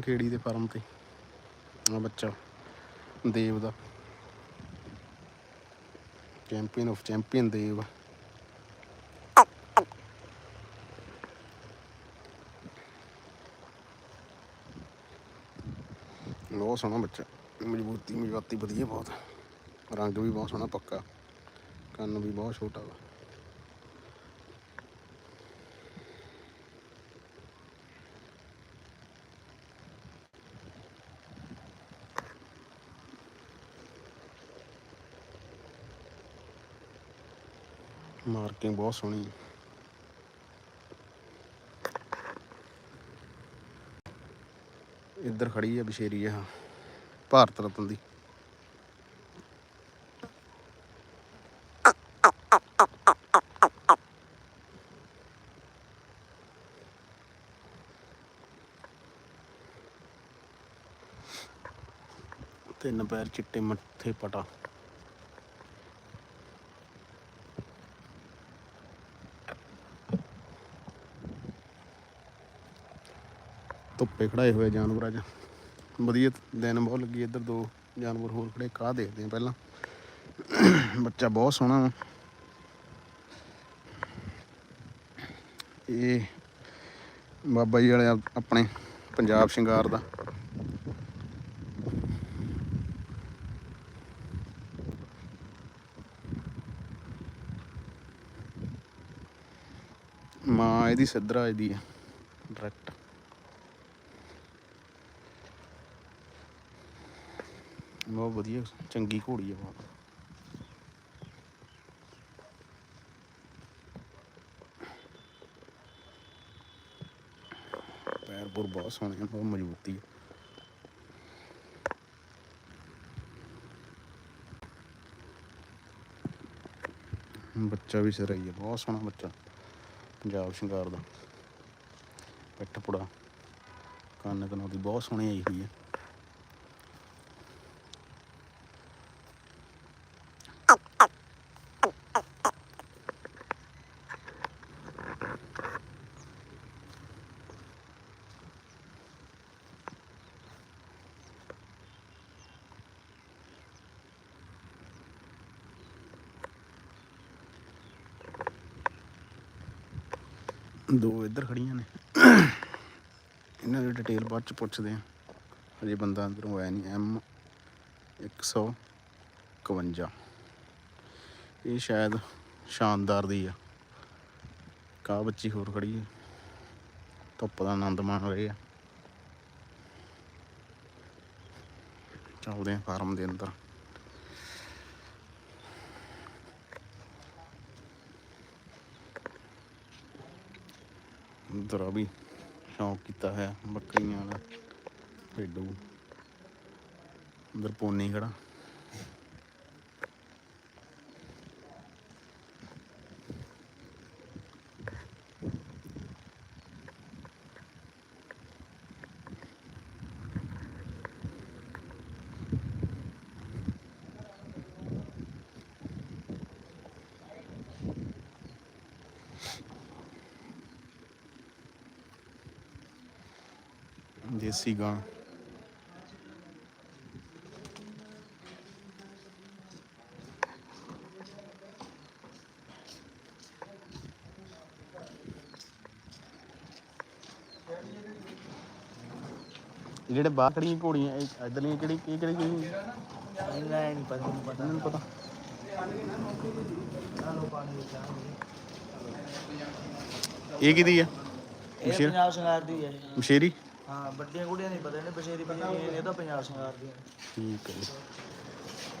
ਖੇੜੀ ਦੇ ਫਾਰਮ ਤੇ। ਆ ਬੱਚਾ, ਦੇਵ ਦਾ। Champion of champion Dev. ਬਹੁਤ ਸੋਹਣਾ ਬੱਚਾ, ਮਜ਼ਬੂਤੀ ਮਜ਼ਬੂਤੀ ਵਧੀਆ ਬਹੁਤ। ਰੰਗ ਵੀ ਬਹੁਤ ਸੋਹਣਾ, ਪੱਕਾ। ਕੰਨ ਵੀ ਬਹੁਤ ਛੋਟਾ ਵਾ। ਮਾਰਕਿੰਗ ਬਹੁਤ ਸੋਹਣੀ ਹੈ। ਇੱਧਰ ਖੜੀ ਹੈ ਬਸ਼ੇਰੀ ਆ ਭਾਰਤ ਰਤਨ ਦੀ। ਤਿੰਨ ਪੈਰ ਚਿੱਟੇ ਮੱਥੇ ਪਟਾ। ਧੁੱਪੇ ਖੜਾਏ ਹੋਏ ਜਾਨਵਰ ਅੱਜ। ਵਧੀਆ ਦਿਨ ਬਹੁਤ ਲੱਗੀ ਇੱਧਰ ਦੋ ਜਾਨਵਰ ਹੋਰ ਖੜੇ ਕਾਹ ਦੇਖਦੇ ਆ ਪਹਿਲਾਂ। ਬੱਚਾ ਬਹੁਤ ਸੋਹਣਾ ਵਾ। ਇਹ ਬਾਬਾ ਜੀ ਵਾਲੇ ਆਪਣੇ ਪੰਜਾਬ ਸ਼ਿੰਗਾਰ ਦਾ। ਮਾਂ ਇਹਦੀ ਸਿੱਧਰਾ ਇਹਦੀ ਹੈ ਡਾਇਰੈਕਟ ਬਹੁਤ ਵਧੀਆ, ਚੰਗੀ ਘੋੜੀ ਹੈ ਬਹੁਤ ਪੈਰ ਪੁਰ ਬਹੁਤ ਸੋਹਣੇ ਬਹੁਤ ਮਜ਼ਬੂਤੀ ਹੈ ਬੱਚਾ ਵੀ ਸਿਰ ਆਈ ਹੈ ਬਹੁਤ ਸੋਹਣਾ ਬੱਚਾ, ਪੰਜਾਬ ਸ਼ਿੰਗਾਰ ਦਾ। ਪਿੱਠ ਪੁੜਾ ਕੰਨ ਕਨੋਂ ਬਹੁਤ ਸੋਹਣੀ ਆਈ ਹੋਈ ਹੈ ਦੋ ਇੱਧਰ ਖੜੀਆਂ ਨੇ। ਇਹਨਾਂ ਦੀ ਡਿਟੇਲ ਬਾਅਦ ਚ ਪੁੱਛਦੇ ਆ ਹਜੇ ਬੰਦਾ ਅੰਦਰੋਂ ਆਇਆ ਨਹੀਂ। ਐਮ 151 ਇਹ ਸ਼ਾਇਦ ਸ਼ਾਨਦਾਰ ਦੀ ਆ। ਕਾ ਬੱਚੀ ਹੋਰ ਖੜੀ ਹੈ ਧੁੱਪ ਦਾ ਆਨੰਦ ਮਾਣ ਰਹੇ ਆ। ਚੱਲਦੇ ਆ ਫਾਰਮ ਦੇ ਅੰਦਰ। ਅੰਦਰ ਆ ਵੀ ਸ਼ੌਂਕ ਕੀਤਾ ਹੈ ਬੱਕਰੀਆਂ ਦਾ ਭੇਡੂ। ਅੰਦਰ ਪੋਨੀ ਖੜਾ। ਦੇਸੀ ਗਾਂ। ਜਿਹੜੇ ਬਾਹਰ ਖੜੀਆਂ ਘੋੜੀਆਂ ਇਧਰਲੀਆਂ ਕਿਹੜੀ ਇਹ ਕਿਹੜੀ ਕਿਹੜੀ ਨਹੀਂ ਪਤਾ ਮੈਨੂੰ ਪਤਾ। ਇਹ ਕਿਹਦੀ ਆ? ਇਹ ਬਸ਼ੀਰ? ਪੰਜਾਬ ਸੰਗਾਰ ਦੀ ਹੈ ਮਸ਼ੇਰੀ? ਹਾਂ ਵੱਡੀਆਂ ਕੁੜੀਆਂ ਨਹੀਂ ਪਤਾ ਇਹਨੇ ਬਸ਼ੇਰੀ ਬਸ਼ੇਰੀ ਇਹ ਤਾਂ ਪੰਜਾਬ ਸੰਗਾਰ ਦੀ ਹੈ। ਠੀਕ ਹੈ ਜੀ।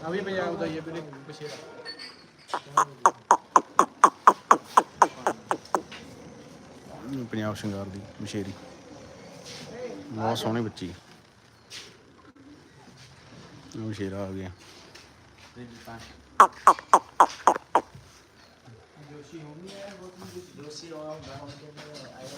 ਆ ਵੀ ਪੰਜਾਬ ਦਾ ਹੀ ਹੈ ਵੀਰੇ ਬਸ਼ੇਰੀ ਇਹ ਪੰਜਾਬ ਸ਼ਿੰਗਾਰ ਦੀ ਮਸ਼ੇਰੀ ਬਹੁਤ ਸੋਹਣੀ ਬੱਚੀ ਉਹ ਮਸ਼ੇਰਾ ਆ ਗਿਆ। ਜੋਸ਼ੀ ਹੋਣੀ ਹੈ ਬਹੁਤ ਜੋਸ਼ੀ ਹੋਣਾ ਹੁੰਦਾ ਹੈ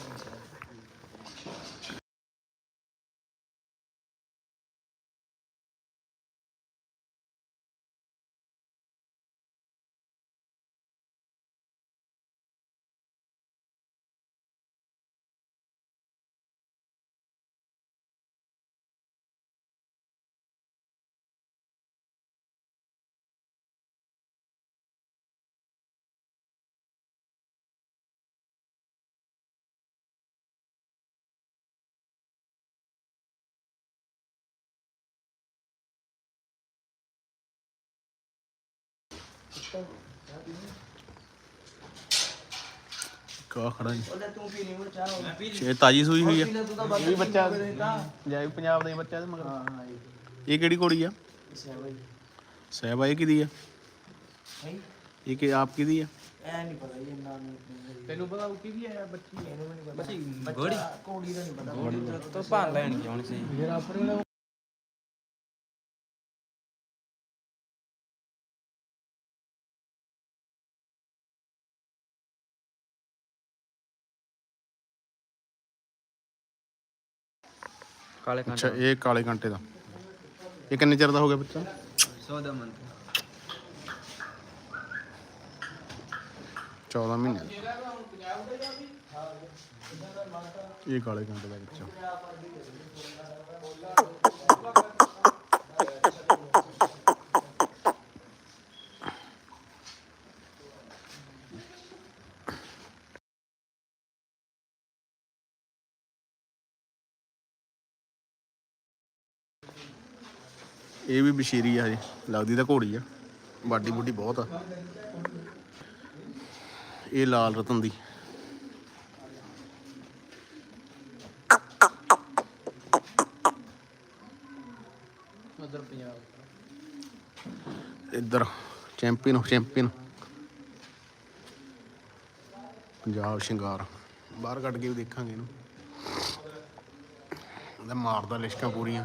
ਕਾ ਖੜਾ ਜੀ। ਉਹਦਾ ਤੂੰ ਪੀ ਨਹੀਂ ਉਹ ਚਾਹ ਮੈਂ ਪੀ ਇਹ ਤਾਜੀ ਸੂਈ ਹੋਈ ਆ। ਲਈ ਤੂੰ ਤਾਂ ਬਸ ਇਹ ਵੀ ਬੱਚਾ ਜੈ ਪੰਜਾਬ ਦਾ ਹੀ ਬੱਚਾ ਤੇ ਮਗਰ। ਹਾਂ ਹਾਂ ਇਹ ਕਿਹੜੀ ਕੁੜੀ ਆ? ਇਹ ਸਹਿਬਾ ਇਹ ਕਿਹਦੀ ਆ? ਇਹ ਕਿ ਆਪ ਕਿਹਦੀ ਆ? ਐ ਨਹੀਂ ਪਤਾ ਇਹ ਨਾਮ ਨਹੀਂ ਤੈਨੂੰ ਪਤਾ ਉਹ ਕਿਹਦੀ ਹੈ ਬੱਚੀ ਇਹਨੂੰ ਵੀ ਨਹੀਂ ਪਤਾ। ਬੱਚੀ ਕੋੜੀ ਦਾ ਨਹੀਂ ਪਤਾ। ਤੋਂ ਭਾਂ ਲੈਣ ਕਿਉਂ ਸੀ ਕਾਲੇ ਅੱਛਾ ਇਹ ਕਾਲੇ ਕਾਂਟੇ ਦਾ। ਇਹ ਕਿੰਨੇ ਚਿਰ ਦਾ ਹੋ ਗਿਆ ਬੱਚਾ? 100 ਦਾ ਮੰਥ 14 ਮਹੀਨੇ। ਦਾ। ਇਹ ਕਾਲੇ ਕਾਂਟੇ ਦਾ ਬੱਚਾ। ਇਹ ਵੀ ਬਸ਼ੀਰੀ ਆ ਹਜੇ ਲੱਗਦੀ ਤਾਂ ਘੋੜੀ ਆ। ਬਾਡੀ ਬੁੱਡੀ ਬਹੁਤ ਆ। ਇਹ ਲਾਲ ਰਤਨ ਦੀ। ਉਧਰ ਪੰਜਾਬ ਇੱਧਰ ਚੈਂਪੀਅਨ ਚੈਂਪੀਅਨ। ਪੰਜਾਬ ਸ਼ਿੰਗਾਰ। ਬਾਹਰ ਕੱਢ ਕੇ ਵੀ ਦੇਖਾਂਗੇ ਇਹਨੂੰ। ਇਹਦਾ ਮਾਰਦਾ ਲਿਸ਼ਕਾਂ ਪੂਰੀਆਂ।